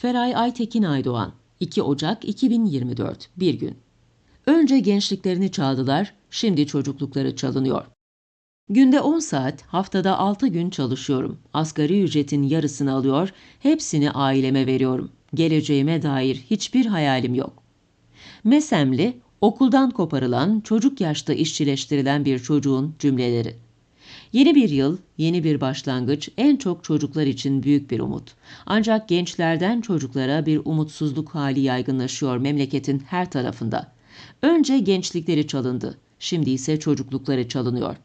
Feray Aytekin Aydoğan 2 Ocak 2024 Bir gün Önce gençliklerini çaldılar, şimdi çocuklukları çalınıyor. Günde 10 saat, haftada 6 gün çalışıyorum. Asgari ücretin yarısını alıyor, hepsini aileme veriyorum. Geleceğime dair hiçbir hayalim yok. Mesemli, okuldan koparılan, çocuk yaşta işçileştirilen bir çocuğun cümleleri. Yeni bir yıl, yeni bir başlangıç en çok çocuklar için büyük bir umut. Ancak gençlerden çocuklara bir umutsuzluk hali yaygınlaşıyor memleketin her tarafında. Önce gençlikleri çalındı, şimdi ise çocuklukları çalınıyor.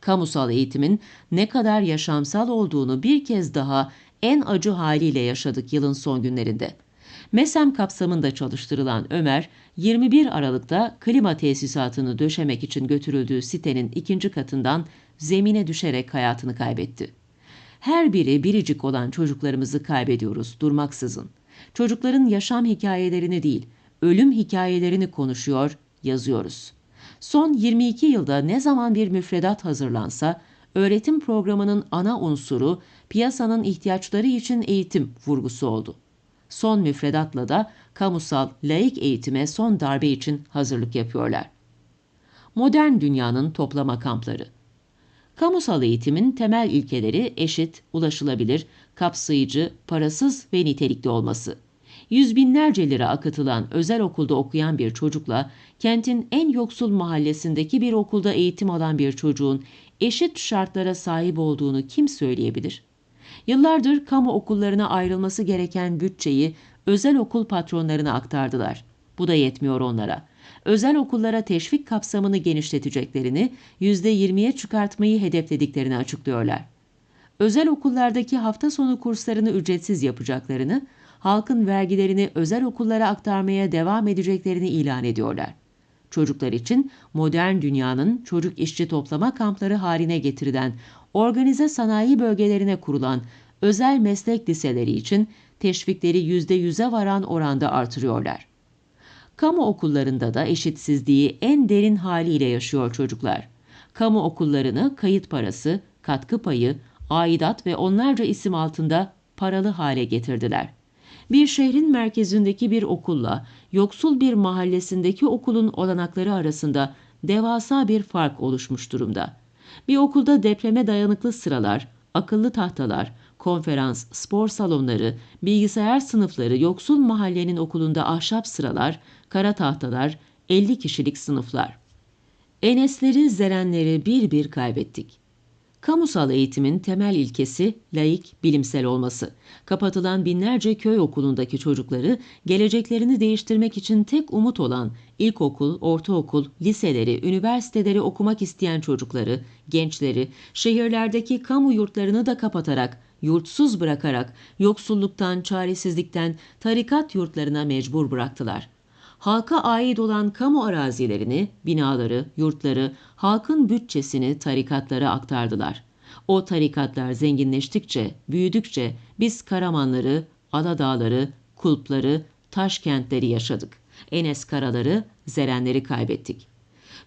Kamusal eğitimin ne kadar yaşamsal olduğunu bir kez daha en acı haliyle yaşadık yılın son günlerinde. MESEM kapsamında çalıştırılan Ömer, 21 Aralık'ta klima tesisatını döşemek için götürüldüğü sitenin ikinci katından zemine düşerek hayatını kaybetti. Her biri biricik olan çocuklarımızı kaybediyoruz durmaksızın. Çocukların yaşam hikayelerini değil, ölüm hikayelerini konuşuyor, yazıyoruz. Son 22 yılda ne zaman bir müfredat hazırlansa, öğretim programının ana unsuru piyasanın ihtiyaçları için eğitim vurgusu oldu. Son müfredatla da kamusal, laik eğitime son darbe için hazırlık yapıyorlar. Modern dünyanın toplama kampları Kamusal eğitimin temel ilkeleri eşit, ulaşılabilir, kapsayıcı, parasız ve nitelikli olması. Yüz binlerce lira akıtılan özel okulda okuyan bir çocukla kentin en yoksul mahallesindeki bir okulda eğitim alan bir çocuğun eşit şartlara sahip olduğunu kim söyleyebilir? Yıllardır kamu okullarına ayrılması gereken bütçeyi özel okul patronlarına aktardılar. Bu da yetmiyor onlara. Özel okullara teşvik kapsamını genişleteceklerini, %20'ye çıkartmayı hedeflediklerini açıklıyorlar. Özel okullardaki hafta sonu kurslarını ücretsiz yapacaklarını, halkın vergilerini özel okullara aktarmaya devam edeceklerini ilan ediyorlar. Çocuklar için modern dünyanın çocuk işçi toplama kampları haline getirilen organize sanayi bölgelerine kurulan özel meslek liseleri için teşvikleri %100'e varan oranda artırıyorlar. Kamu okullarında da eşitsizliği en derin haliyle yaşıyor çocuklar. Kamu okullarını kayıt parası, katkı payı, aidat ve onlarca isim altında paralı hale getirdiler. Bir şehrin merkezindeki bir okulla yoksul bir mahallesindeki okulun olanakları arasında devasa bir fark oluşmuş durumda. Bir okulda depreme dayanıklı sıralar, akıllı tahtalar, konferans, spor salonları, bilgisayar sınıfları yoksul mahallenin okulunda ahşap sıralar, kara tahtalar, 50 kişilik sınıflar. Enesleri, zerenleri bir bir kaybettik. Kamusal eğitimin temel ilkesi laik, bilimsel olması. Kapatılan binlerce köy okulundaki çocukları geleceklerini değiştirmek için tek umut olan ilkokul, ortaokul, liseleri, üniversiteleri okumak isteyen çocukları, gençleri, şehirlerdeki kamu yurtlarını da kapatarak, yurtsuz bırakarak, yoksulluktan, çaresizlikten tarikat yurtlarına mecbur bıraktılar.'' Halka ait olan kamu arazilerini, binaları, yurtları, halkın bütçesini tarikatlara aktardılar. O tarikatlar zenginleştikçe, büyüdükçe biz Karamanları, Aladağları, Kulpları, taş kentleri yaşadık. Enes Karaları, Zerenleri kaybettik.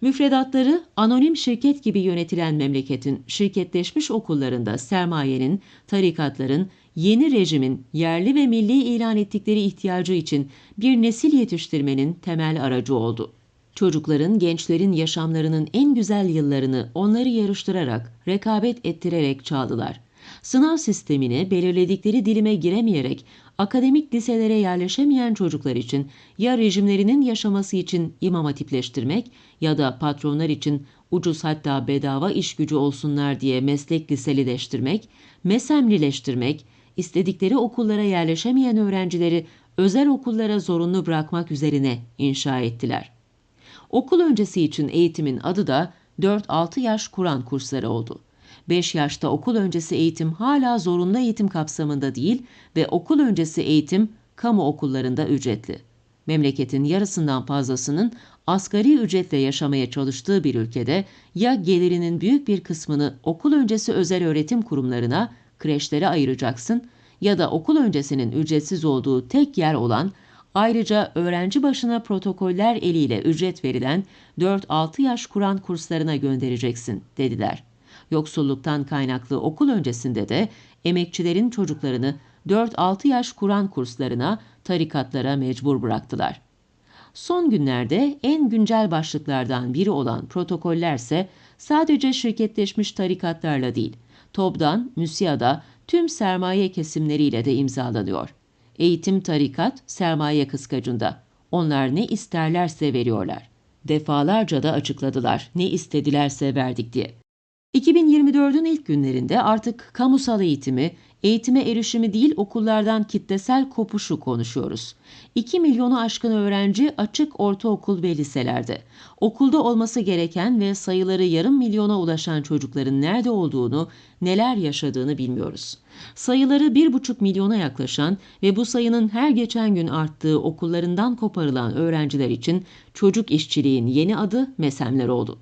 Müfredatları anonim şirket gibi yönetilen memleketin şirketleşmiş okullarında sermayenin, tarikatların, yeni rejimin yerli ve milli ilan ettikleri ihtiyacı için bir nesil yetiştirmenin temel aracı oldu. Çocukların, gençlerin yaşamlarının en güzel yıllarını onları yarıştırarak, rekabet ettirerek çaldılar. Sınav sistemine belirledikleri dilime giremeyerek akademik liselere yerleşemeyen çocuklar için ya rejimlerinin yaşaması için imam hatipleştirmek ya da patronlar için ucuz hatta bedava iş gücü olsunlar diye meslek liselileştirmek, mesemlileştirmek, istedikleri okullara yerleşemeyen öğrencileri özel okullara zorunlu bırakmak üzerine inşa ettiler. Okul öncesi için eğitimin adı da 4-6 yaş Kur'an kursları oldu. 5 yaşta okul öncesi eğitim hala zorunlu eğitim kapsamında değil ve okul öncesi eğitim kamu okullarında ücretli. Memleketin yarısından fazlasının asgari ücretle yaşamaya çalıştığı bir ülkede ya gelirinin büyük bir kısmını okul öncesi özel öğretim kurumlarına kreşlere ayıracaksın ya da okul öncesinin ücretsiz olduğu tek yer olan ayrıca öğrenci başına protokoller eliyle ücret verilen 4-6 yaş Kur'an kurslarına göndereceksin dediler. Yoksulluktan kaynaklı okul öncesinde de emekçilerin çocuklarını 4-6 yaş Kur'an kurslarına, tarikatlara mecbur bıraktılar. Son günlerde en güncel başlıklardan biri olan protokollerse sadece şirketleşmiş tarikatlarla değil, TOB'dan, MÜSİA'da tüm sermaye kesimleriyle de imzalanıyor. Eğitim tarikat sermaye kıskacında. Onlar ne isterlerse veriyorlar. Defalarca da açıkladılar ne istedilerse verdik diye. 2024'ün ilk günlerinde artık kamusal eğitimi, eğitime erişimi değil okullardan kitlesel kopuşu konuşuyoruz. 2 milyonu aşkın öğrenci açık ortaokul ve liselerde. Okulda olması gereken ve sayıları yarım milyona ulaşan çocukların nerede olduğunu, neler yaşadığını bilmiyoruz. Sayıları 1,5 milyona yaklaşan ve bu sayının her geçen gün arttığı okullarından koparılan öğrenciler için çocuk işçiliğin yeni adı mesemler oldu.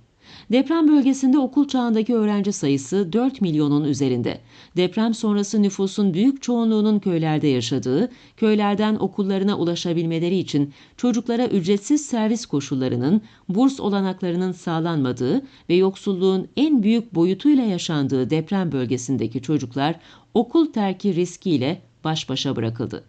Deprem bölgesinde okul çağındaki öğrenci sayısı 4 milyonun üzerinde. Deprem sonrası nüfusun büyük çoğunluğunun köylerde yaşadığı, köylerden okullarına ulaşabilmeleri için çocuklara ücretsiz servis koşullarının, burs olanaklarının sağlanmadığı ve yoksulluğun en büyük boyutuyla yaşandığı deprem bölgesindeki çocuklar okul terki riskiyle baş başa bırakıldı.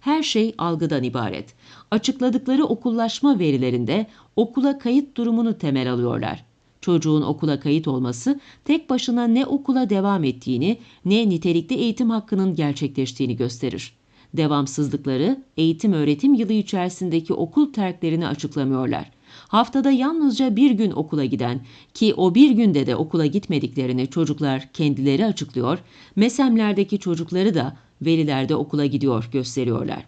Her şey algıdan ibaret. Açıkladıkları okullaşma verilerinde okula kayıt durumunu temel alıyorlar. Çocuğun okula kayıt olması tek başına ne okula devam ettiğini ne nitelikli eğitim hakkının gerçekleştiğini gösterir. Devamsızlıkları eğitim öğretim yılı içerisindeki okul terklerini açıklamıyorlar. Haftada yalnızca bir gün okula giden ki o bir günde de okula gitmediklerini çocuklar kendileri açıklıyor, mesemlerdeki çocukları da velilerde okula gidiyor gösteriyorlar.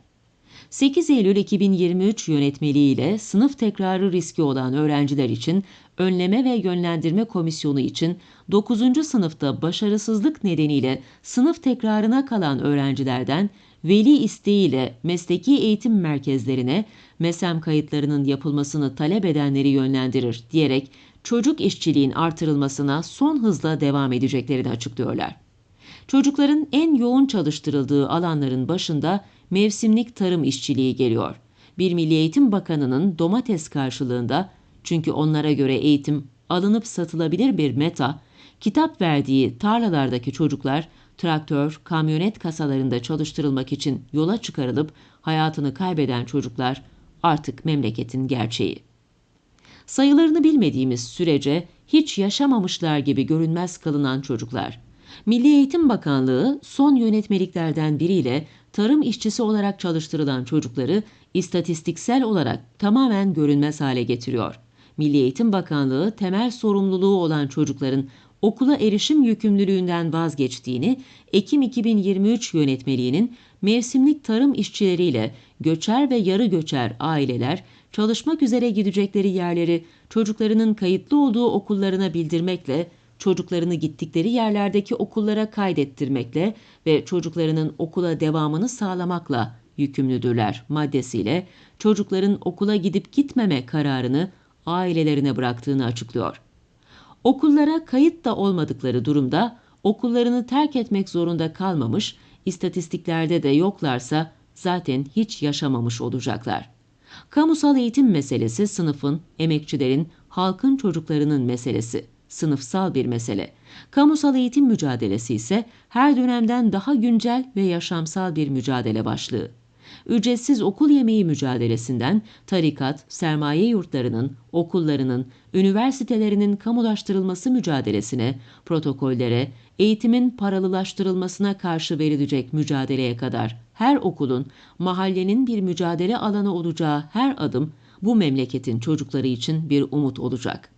8 Eylül 2023 yönetmeliğiyle sınıf tekrarı riski olan öğrenciler için Önleme ve Yönlendirme Komisyonu için 9. sınıfta başarısızlık nedeniyle sınıf tekrarına kalan öğrencilerden veli isteğiyle mesleki eğitim merkezlerine MESEM kayıtlarının yapılmasını talep edenleri yönlendirir diyerek çocuk işçiliğin artırılmasına son hızla devam edeceklerini açıklıyorlar. Çocukların en yoğun çalıştırıldığı alanların başında mevsimlik tarım işçiliği geliyor. Bir Milli Eğitim Bakanı'nın domates karşılığında çünkü onlara göre eğitim alınıp satılabilir bir meta, kitap verdiği tarlalardaki çocuklar traktör, kamyonet kasalarında çalıştırılmak için yola çıkarılıp hayatını kaybeden çocuklar artık memleketin gerçeği. Sayılarını bilmediğimiz sürece hiç yaşamamışlar gibi görünmez kılınan çocuklar. Milli Eğitim Bakanlığı son yönetmeliklerden biriyle tarım işçisi olarak çalıştırılan çocukları istatistiksel olarak tamamen görünmez hale getiriyor. Milli Eğitim Bakanlığı temel sorumluluğu olan çocukların okula erişim yükümlülüğünden vazgeçtiğini, Ekim 2023 yönetmeliğinin mevsimlik tarım işçileriyle göçer ve yarı göçer aileler çalışmak üzere gidecekleri yerleri çocuklarının kayıtlı olduğu okullarına bildirmekle çocuklarını gittikleri yerlerdeki okullara kaydettirmekle ve çocuklarının okula devamını sağlamakla yükümlüdürler maddesiyle çocukların okula gidip gitmeme kararını ailelerine bıraktığını açıklıyor. Okullara kayıt da olmadıkları durumda okullarını terk etmek zorunda kalmamış, istatistiklerde de yoklarsa zaten hiç yaşamamış olacaklar. Kamusal eğitim meselesi sınıfın, emekçilerin, halkın çocuklarının meselesi sınıfsal bir mesele. Kamusal eğitim mücadelesi ise her dönemden daha güncel ve yaşamsal bir mücadele başlığı. Ücretsiz okul yemeği mücadelesinden tarikat, sermaye yurtlarının, okullarının, üniversitelerinin kamulaştırılması mücadelesine, protokollere, eğitimin paralılaştırılmasına karşı verilecek mücadeleye kadar her okulun, mahallenin bir mücadele alanı olacağı her adım bu memleketin çocukları için bir umut olacak.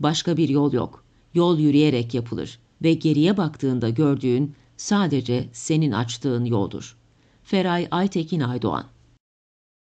Başka bir yol yok. Yol yürüyerek yapılır ve geriye baktığında gördüğün sadece senin açtığın yoldur. Feray Aytekin Aydoğan